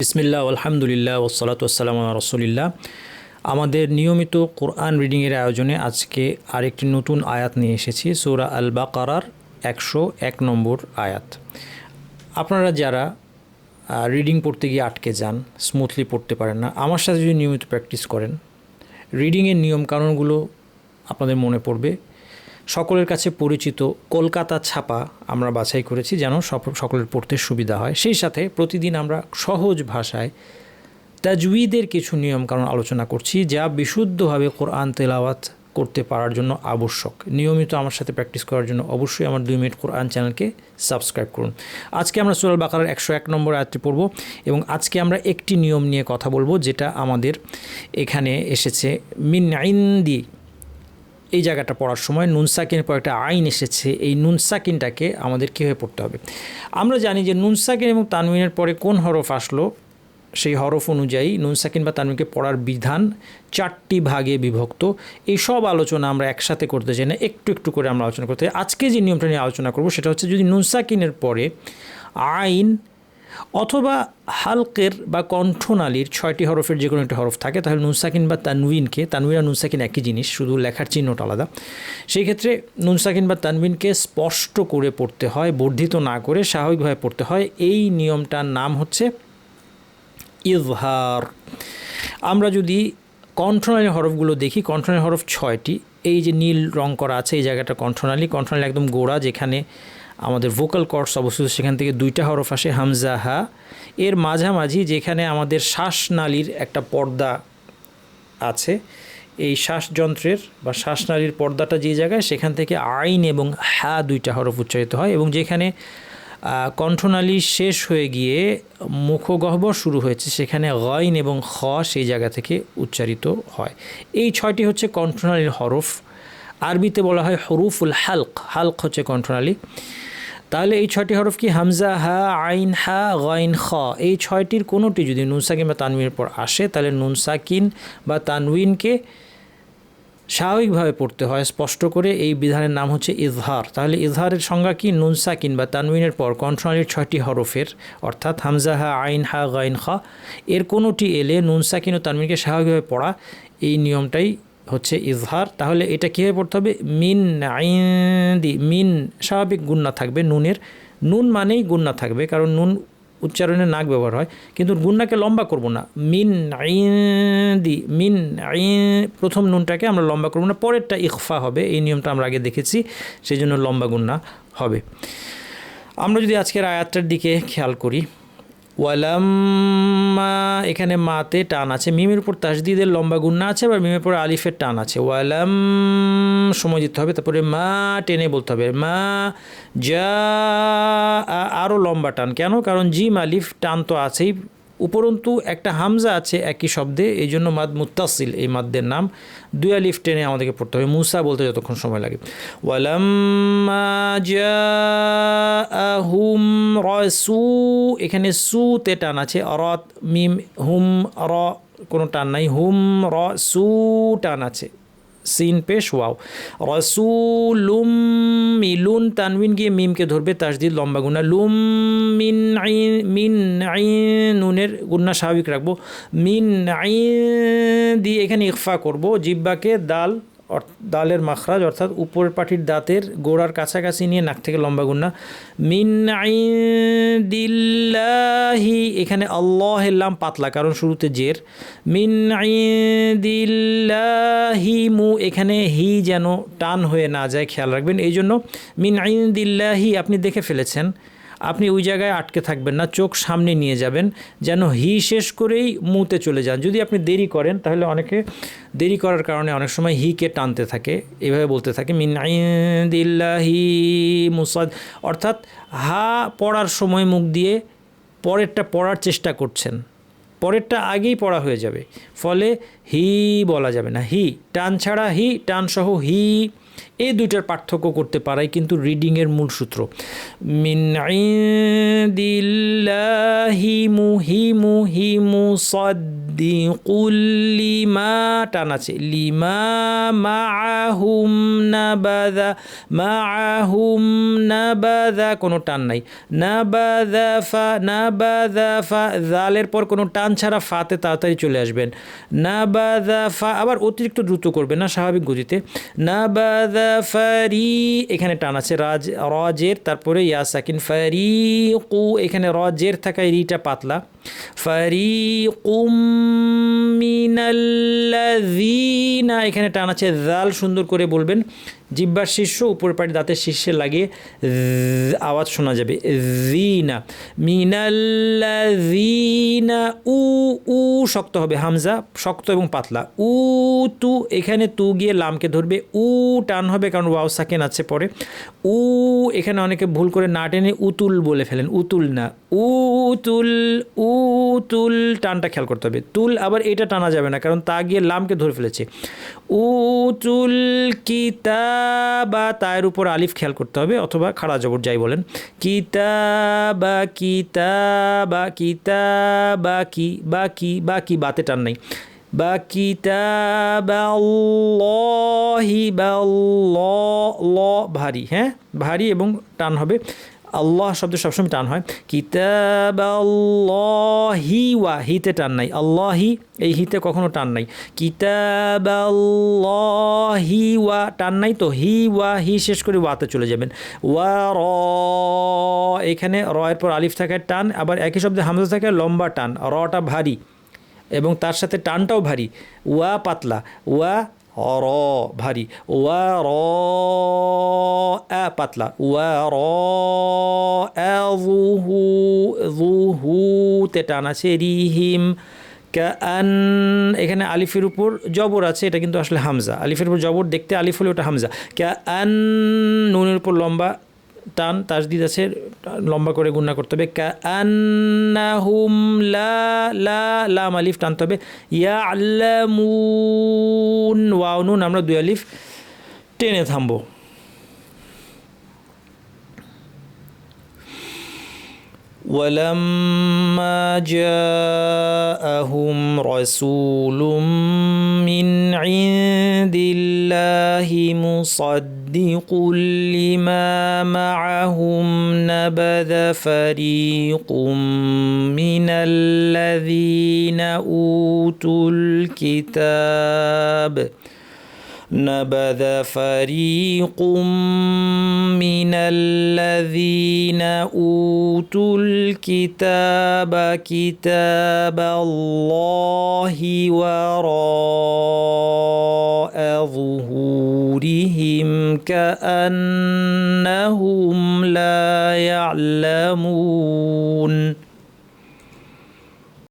বিসমিল্লা আলহামদুলিল্লাহ ওসলাত ওসালাম রসুলিল্লাহ। আমাদের নিয়মিত কোরআন রিডিংয়ের আয়োজনে আজকে আরেকটি নতুন আয়াত নিয়ে এসেছি, সৌরা আল বাকারার একশো এক নম্বর আয়াত। আপনারা যারা রিডিং পড়তে গিয়ে আটকে যান স্মুথলি পড়তে পারেন না, আমার সাথে যদি নিয়মিত প্র্যাকটিস করেন, রিডিংয়ের নিয়মকানুনগুলো আপনাদের মনে পড়বে। সকলের কাছে পরিচিত কলকাতা ছাপা আমরা বাছাই করেছি যেন সকলের পড়তে সুবিধা হয়। সেই সাথে প্রতিদিন আমরা সহজ ভাষায় তাজউইদের কিছু নিয়মকানুন আলোচনা করছি যা বিশুদ্ধভাবে কোরআন তেলাওয়াত করতে পারার জন্য আবশ্যক। নিয়মিত আমার সাথে প্র্যাকটিস করার জন্য অবশ্যই আমার দুই মিনিট কোরআন চ্যানেলকে সাবস্ক্রাইব করুন। আজকে আমরা সুরাল বাকারার একশো এক নম্বর আয়াতটি পড়ব এবং আজকে আমরা একটি নিয়ম নিয়ে কথা বলব যেটা আমাদের এখানে এসেছে, মিন আইন্দি এই জায়গাটা পড়ার সময় নুন সাকিনের পর একটা আইন এসেছে। এই নুন সাকিনটাকে আমাদের কীভাবে পড়তে হবে? আমরা জানি যে নুন সাকিন এবং তানমিনের পরে কোন হরফ আসলো? সেই হরফ অনুযায়ী নুন সাকিন বা তানমিনকে পড়ার বিধান চারটি ভাগে বিভক্ত। এই সব আলোচনা আমরা একসাথে করতে চাই না, একটু একটু করে আমরা আলোচনা করতে আজকে যে নিয়মটা নিয়ে আলোচনা করব সেটা হচ্ছে যদি নুন সাকিনের পরে আইন অথবা হালকের বা কণ্ঠনালীর ছয়টি হরফের যে কোনো একটি হরফ থাকে, তাহলে নুনসাকিন বা তানউইনকে, তানউইন আর নুনসাকিন একই জিনিস, শুধু লেখার চিহ্নটা আলাদা। সেই ক্ষেত্রে নুনসাকিন বা তানউইনকে স্পষ্ট করে পড়তে হয়, বর্ধিত না করে স্বাভাবিকভাবে পড়তে হয়। এই নিয়মটার নাম হচ্ছে ইজহার আমরা যদি কণ্ঠনালী হরফগুলো দেখি কণ্ঠনালী হরফ ছয়টি, এই যে নীল রং করা আছে, এই জায়গাটা কণ্ঠনালী কণ্ঠনালী একদম গোড়া যেখানে আমাদের ভোকাল কর্ডস অবস্থিত, সেখান থেকে দুইটা হরফ আসে, হামজা, হা। এর মাঝামাঝি যেখানে আমাদের শ্বাসনালীর একটা পর্দা আছে, এই শ্বাসযন্ত্রের বা শ্বাসনালীর পর্দাটা যে জায়গায়, সেখান থেকে আইন এবং হা দুইটা হরফ উচ্চারিত হয় এবং যেখানে কণ্ঠনালী শেষ হয়ে গিয়ে মুখগহ্বর শুরু হয়েছে, সেখানে গইন এবং খ সেই জায়গা থেকে উচ্চারিত হয়। এই ছয়টি হচ্ছে কণ্ঠনালীর হরফ। আরবিতে বলা হয় হরুফুল হালক। হালক হচ্ছে কণ্ঠনালী। তাহলে এই ছয়টি হরফ কি হামজা, হা, আইন, হা, গাইন, খ? এই ছয়টির কোনোটি যদি নুন, সাকিন বা তানবিনের পর আসে, তাহলে নুন, সাকিন বা তানউইনকে স্বাভাবিকভাবে পড়তে হয়। স্পষ্ট করে এই বিধানের নাম হচ্ছে ইজহার। তাহলে ইজহারের সংজ্ঞা কি? নুন, সাকিন বা তানউইনের পর কণ্ঠনালীর ছয়টি হরফের, অর্থাৎ হামজা, হা, আইন, হা, গাইন, খা, এর কোনোটি এলে নুন, সাকিন ও তানউইনকে স্বাভাবিকভাবে পড়া, এই নিয়মটাই হচ্ছে ইজহার, তাহলে এটা কীভাবে পড়তে হবে? মিন আইন্দি, মিন স্বাভাবিক গুন্না থাকবে নুনের। নুন মানেই গুন্না থাকবে, কারণ নুন উচ্চারণে নাক ব্যবহার হয়, কিন্তু গুন্নাকে লম্বা করব না। মিন আইন্দি, মিন আই প্রথম নুনটাকে আমরা লম্বা করব না, পরেরটা ইকফা হবে, এই নিয়মটা আমরা আগে দেখেছি, সেই জন্য লম্বা গুন্না হবে। আমরা যদি আজকের আয়াতটার দিকে খেয়াল করি ওয়ালাম্মা, এখানে মাতে টান আছে। মিমের উপর তাসদিদের লম্বা গুন্না আছে, আবার মিমের উপর আলিফের টান আছে। ওয়ালাম সময় দিতে হবে। তারপরে মা টেনে বলতে হবে। মা যা আরও লম্বা টান। কেন? কারণ জিম, আলিফ, টান তো আছেই। উপরন্তু একটা হামজা আছে একই শব্দে, এই জন্য মাদ মুত্তাসিল, এই মাদ্দের নাম। দুই আলিফ টেনে আমাদেরকে পড়তে হবে। মুসা বলতে যতক্ষণ সময় লাগে। জাআহুম রাসু, এখানে সুতে টান আছে। অরত মিম, হুম, র, কোনো টান নাই। হুম, র, সু টান আছে। সিন পেশ, ওয়াও। রসুলুম মিলুন তানবিন গিয়ে মিমকে ধরবে, তাসদিদ লম্বা গুণা। লুম মিন আইন মিন আইন নুনের গুণা স্বাভাবিক রাখব। মিন আইন দিয়ে এখানে ইকফা করব জিব্বাকে দাল দালের মাখরাজ, অর্থাৎ উপরের পাটির দাঁতের গোড়ার কাছাকাছি নিয়ে নাক থেকে লম্বা গুন্না। মিন দিল্লাহি এখানে আল্লাহ এলাম পাতলা, কারণ শুরুতে জের। মিন দিল্লাহি মু এখানে হি যেন টান হয়ে না যায়, খেয়াল রাখবেন। এই জন্য মিন দিল্লাহি আপনি দেখে ফেলেছেন। আপনি ওই জায়গায় আটকে থাকবেন না, চোখ সামনে নিয়ে যাবেন, যেন হি শেষ করেই মুতে চলে যান। যদি আপনি দেরি করেন, তাহলে অনেকে দেরি করার কারণে অনেক সময় হিকে টানতে থাকে, এভাবে বলতে থাকে, মিন দিল্লাহি মুসাদ। অর্থাৎ হা পড়ার সময় মুখ দিয়ে পরেরটা পড়ার চেষ্টা করছেন। পরেরটা আগেই পড়া হয়ে যাবে। ফলে হি বলা যাবে না। হি, টান ছাড়া হি টান সহ হি এই দুইটার পার্থক্য করতে পারাই কিন্তু রিডিংয়ের মূল সূত্র। মিন ইন্দিল্লাহি মুহি মুহি মুসাদ্দিকুল লিমা টান আছে লিমা মা মাআহুম নাবাদা মাআহুম নাবাদা কোনো টান নাই। নাবাদা ফা জালের পর কোনো টান ছাড়া ফাতে তাড়াতাড়ি চলে আসবেন। ফা, আবার অতিরিক্ত দ্রুত করবেন না স্বাভাবিক গতিতে। নাবাদা ফারি এখানে টান আছে রাজ, রজের, তারপরে ইয়া সাকিন ফারি কু এখানে রজের থাকায় রিটা পাতলা। ফারি কুম মিনাল্লাযীনা। এখানে টান আছে জাল সুন্দর করে বলবেন। জিব্বার শীর্ষ উপর পাটি দাঁতের শীর্ষে লাগিয়ে আওয়াজ শোনা যাবে। জিনা মিনাল্লাযীনা উ উ শক্ত হবে। হামজা শক্ত এবং পাতলা। উ, তু এখানে তু গিয়ে লামকে ধরবে। উ টান হবে কারণ ওয়াও সাকেন আছে পরে। উ এখানে অনেকে ভুল করে না টেনে উতুল বলে ফেলেন। উতুল না। উ উতুল উতুল টানটা খেয়াল করতে হবে। তুল আবার এটা টানা যাবে না কারণ তা গিয়ে লামকে ধরে ফেলেছে। উতুল কিতাবা, তার উপর আলিফ খেয়াল করতে হবে অথবা খাড়া জবর যাই বলেন। কিতাবা কিতাবা কিতাবা, কি, বা কি বা, কি, বাতে টান নাই। বা কিতাবাল্লাহি বা ল, ভারী হ্যাঁ? ভারী এবং টান হবে। আল্লাহ শব্দ সবসময় টান হয়। কিতাব আল্লাহি ওয়া হিতে টান নাই। আল্লাহি এই হিতে কখনো টান নাই। কিতাব আল্লাহি ওয়া টান নাই তো হি ওয়া হি শেষ করে ওয়াতে চলে যাবেন। ওয়া র এখানে র এর পর আলিফ থাকে টান, আবার একই শব্দে হামজা থাকে লম্বা টান। রটা ভারী এবং তার সাথে টানটাও ভারী। ওয়া পাতলা। ওয়া র ভারী ওয়া র আ পাতলা ওয়া র জুহু তে টান আছে রিহিম ক্যান এখানে আলিফের উপর জবর আছে, এটা কিন্তু আসলে হামজা। আলিফের উপর জবর দেখতে আলিফ হলে ওটা হামজা। ক্যান নুনের উপর লম্বা টান, তাজদিদ আছে, লম্বা করে গুণনা করতে হবে। হুম লা লা, লাম আলিফ টানতে হবে। ইয়া আল্লামুন ওয়াও নুন, আমরা দুই আলিফ টেনে থামবো। ولما جاءهم رسول من عند الله مصدق لما معهم نبذ فريق من الذين أوتوا الكتاب. نبذ فريق من الذين أوتوا الكتاب كتاب الله وراء ظهورهم كأنهم لا يعلمون.